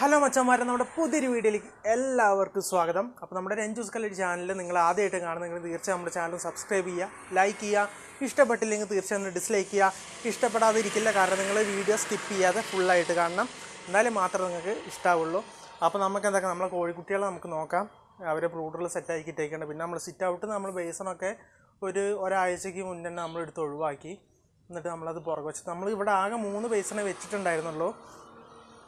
Hello മച്ചന്മാരെ നമ്മുടെ പുതിയൊരു വീഡിയോയിലേക്ക് എല്ലാവർക്കും സ്വാഗതം. അപ്പോൾ നമ്മുടെ രഞ്ജൂസ് കല്ലടി ചാനൽ നിങ്ങൾ ആദ്യമായിട്ട് കാണുന്നെങ്കിൽ തീർച്ചയായും നമ്മുടെ ചാനൽ സബ്സ്ക്രൈബ് ചെയ്യുക ലൈക്ക് ചെയ്യുക ഇഷ്ടപ്പെട്ടില്ലെങ്കിൽ തീർച്ചയായും ഡിസ്ലൈക്ക് ചെയ്യുക ഇഷ്ടപ്പെടാതിരിക്കില്ല കാരണം നിങ്ങൾ വീഡിയോ സ്കിപ്പ് ചെയ്യാതെ ഫുള്ളായിട്ട് കാണണം. എന്നാലും മാത്രമേ നിങ്ങൾക്ക് ഇഷ്ടാവുള്ളൂ. അപ്പോൾ നമുക്ക് എന്തൊക്കെ നമ്മളെ കോഴിക്കുട്ടികളെ നമുക്ക് നോക്കാം. അവരെ ബ്രൂഡറിൽ സെറ്റ് ആക്കിയിട്ടേക്കാണ് പിന്നെ നമ്മൾ സിറ്റ് ഔട്ട് നമ്മൾ ബേസണൊക്കെ ഒരു ഒരാഴ്ചയ്ക്ക് മുന്നേ തന്നെ നമ്മളെടുത്ത് ഒഴിവാക്കി. എന്നിട്ട് നമ്മളത് പുറകെ വെച്ച് നമ്മൾ ഇവിടെ ആകെ മൂന്ന് ബേസിനെ വെച്ചിട്ടുണ്ടായിരുന്നുള്ളൂ.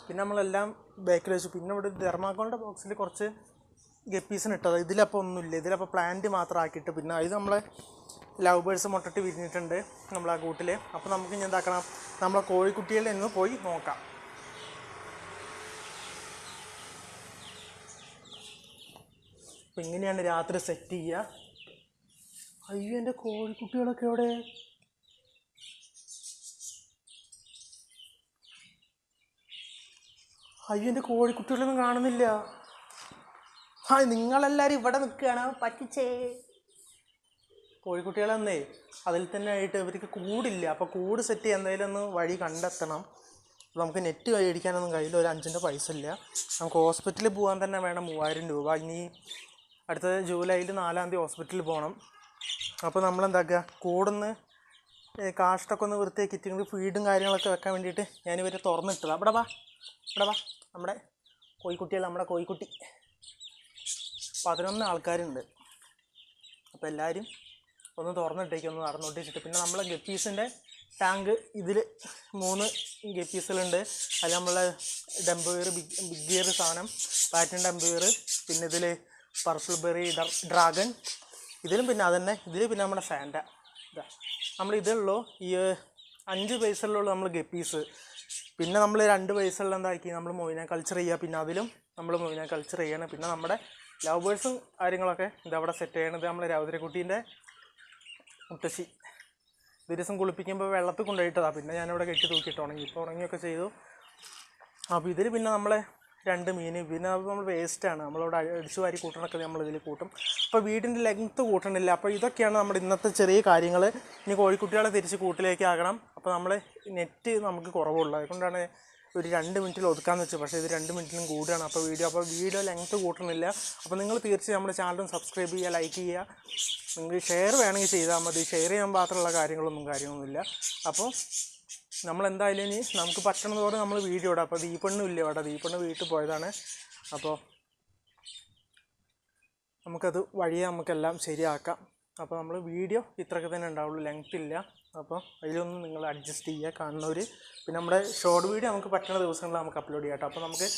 പിന്നെ നമ്മളെല്ലാം ബാക്കിൽ വെച്ചു. പിന്നെ ഇവിടെ ധർമാക്കോളിന്റെ ബോക്സിൽ കുറച്ച് ഗപ്പീസിന് ഇട്ടത്. ഇതിലപ്പോൾ ഒന്നുമില്ല. ഇതിലപ്പോൾ പ്ലാന്റ് മാത്രം ആക്കിയിട്ട് പിന്നെ ഇത് നമ്മളെ ലവ് ബേഴ്സ് മുട്ടിട്ട് വിരിഞ്ഞിട്ടുണ്ട് നമ്മൾ ആ കൂട്ടിൽ അപ്പോൾ നമുക്ക് ഇനി എന്താക്കണം? നമ്മളെ കോഴിക്കുട്ടികളിൽ നിന്ന് പോയി നോക്കാം. അപ്പം ഇങ്ങനെയാണ് രാത്രി സെറ്റ് ചെയ്യുക അയ്യോ എന്റെ കോഴിക്കുട്ടികളൊക്കെ എവിടെ? അയ്യോ എന്റെ കോഴിക്കുട്ടികളൊന്നും കാണുന്നില്ല. ആ നിങ്ങളെല്ലാവരും ഇവിടെ നിൽക്കുകയാണ്. പറ്റിച്ചേ. കോഴിക്കുട്ടികളെന്നേ അതിൽ തന്നെ ആയിട്ട് ഇവർക്ക് കൂടില്ല. അപ്പോൾ കൂട് സെറ്റ് ചെയ്യാൻ എന്തെങ്കിലും ഒന്ന് വഴി കണ്ടെത്തണം. നമുക്ക് നെറ്റ് മേടിക്കാനൊന്നും കയ്യിൽ ഒരു അഞ്ചിന്റെ പൈസ ഇല്ല. നമുക്ക് ഹോസ്പിറ്റലിൽ പോകാൻ തന്നെ വേണം മൂവായിരം രൂപ. ഇനി അടുത്ത ജൂലൈയിൽ നാലാം തീയതി ഹോസ്പിറ്റലിൽ പോകണം അപ്പോൾ നമ്മളെന്താക്കുക? കൂടൊന്ന് കാഷ്ടൊക്കെ ഒന്ന് വൃത്തിയാക്കി ഇത്തിരി ഫീഡും കാര്യങ്ങളൊക്കെ വെക്കാൻ വേണ്ടിയിട്ട് ഞാനിവരെ തുറന്നിട്ടതാണ് അവിടെ വാ ഇവിടെ വാ. നമ്മുടെ കോഴിക്കുട്ടികൾ നമ്മുടെ കോഴിക്കുട്ടി. പതിനൊന്ന് ആൾക്കാരുണ്ട്. അപ്പോൾ എല്ലാവരും ഒന്ന് തുറന്നിട്ടേക്ക് ഒന്ന് നടന്നോട്ടിച്ചിട്ട്. പിന്നെ നമ്മളെ ഗപ്പീസിന്റെ ടാങ്ക് ഇതിൽ മൂന്ന് ഗപ്പീസുകളുണ്ട്. അതിൽ നമ്മളെ dumbo ear big big gear സാധനം പാറ്റൻ ഡംബുവീർ പിന്നെ ഇതിൽ പർപ്പിൾ ബെറി ഡ്രാഗൺ. ഇതിലും പിന്നെ അതന്നെ ഇതിൽ പിന്നെ നമ്മുടെ ഫാന്റ ഇതാ. നമ്മൾ ഇതുള്ളൂ ഈ അഞ്ച് പൈസയിലുള്ള നമ്മൾ ഗപ്പീസ് പിന്നെ നമ്മൾ രണ്ട് പൈസയിലുള്ള എന്താക്കി? നമ്മൾ മൊയിന കൾച്ചർ ചെയ്യുക പിന്നെ അതിലും നമ്മൾ മൊയിന കൾച്ചർ ചെയ്യണം. പിന്നെ നമ്മുടെ ലവേഴ്സും കാര്യങ്ങളൊക്കെ ഇതവിടെ സെറ്റ് ചെയ്യണത് നമ്മൾ രൗദ്രക്കുട്ടീന്റെ മുത്തശ്ശി. ദിവസം കുളിപ്പിക്കുമ്പോൾ വെള്ളത്തിൽ കൊണ്ടുപോയിട്ടതാണ് പിന്നെ ഞാനിവിടെ കെട്ടി തൂക്കിയിട്ട് ഉണങ്ങി. ഇപ്പോൾ ഉണങ്ങിയൊക്കെ ചെയ്തു. അപ്പോൾ ഇതിൽ പിന്നെ നമ്മളെ രണ്ട് മീൻ. പിന്നെ നമ്മൾ വേസ്റ്റാണ് നമ്മളവിടെ അടിച്ചു വാരി കൂട്ടണൊക്കെ നമ്മൾ ഇതിൽ കൂട്ടും. അപ്പോൾ വീടിന്റെ ലെങ്ത്ത് കൂട്ടണില്ല. അപ്പോൾ ഇതൊക്കെയാണ് നമ്മുടെ ഇന്നത്തെ ചെറിയ കാര്യങ്ങൾ ഇനി കോഴിക്കുട്ടികളെ തിരിച്ച് കൂട്ടിലേക്ക് ആകണം. അപ്പോൾ നമ്മൾ നെറ്റ് നമുക്ക് കുറവുള്ളൂ. അതുകൊണ്ടാണ് ഒരു രണ്ട് മിനിറ്റിൽ ഒതുക്കാന്ന് വെച്ചു പക്ഷേ ഇത് രണ്ട് മിനിറ്റിലും കൂടുകയാണ് അപ്പോൾ വീഡിയോ അപ്പോൾ വീഡിയോ ലെങ്ത്ത് കൂട്ടണില്ല. അപ്പോൾ നിങ്ങൾ തീർച്ചയായും നമ്മുടെ ചാനലും സബ്സ്ക്രൈബ് ചെയ്യുക ലൈക്ക് ചെയ്യുക. നിങ്ങൾ ഷെയർ വേണമെങ്കിൽ ചെയ്താൽ മതി. ഷെയർ ചെയ്യാൻ മാത്രമുള്ള കാര്യങ്ങളൊന്നും കാര്യമൊന്നുമില്ല അപ്പോൾ നമ്മൾ എന്തായാലും ഇനി നമുക്ക് പറ്റണതോടെ നമ്മൾ വീഡിയോ ഇടാം. അപ്പോൾ ദീപണ്ണും ഇല്ല ഇവിടെ ദീപണ്ണ് വീട്ടിൽ പോയതാണ്. അപ്പോൾ നമുക്കത് വഴിയെ നമുക്കെല്ലാം ശരിയാക്കാം. അപ്പോൾ നമ്മൾ വീഡിയോ ഇത്രയൊക്കെ തന്നെ ഉണ്ടാവുള്ളൂ. ലെങ്ത് ഇല്ല. അപ്പോൾ അതിലൊന്നും നിങ്ങൾ അഡ്ജസ്റ്റ് ചെയ്യുക കാണുന്നവർ പിന്നെ നമ്മുടെ ഷോർട്ട് വീഡിയോ നമുക്ക് പറ്റുന്ന ദിവസങ്ങളിൽ നമുക്ക് അപ്ലോഡ് ചെയ്യാം കേട്ടോ അപ്പോൾ നമുക്ക്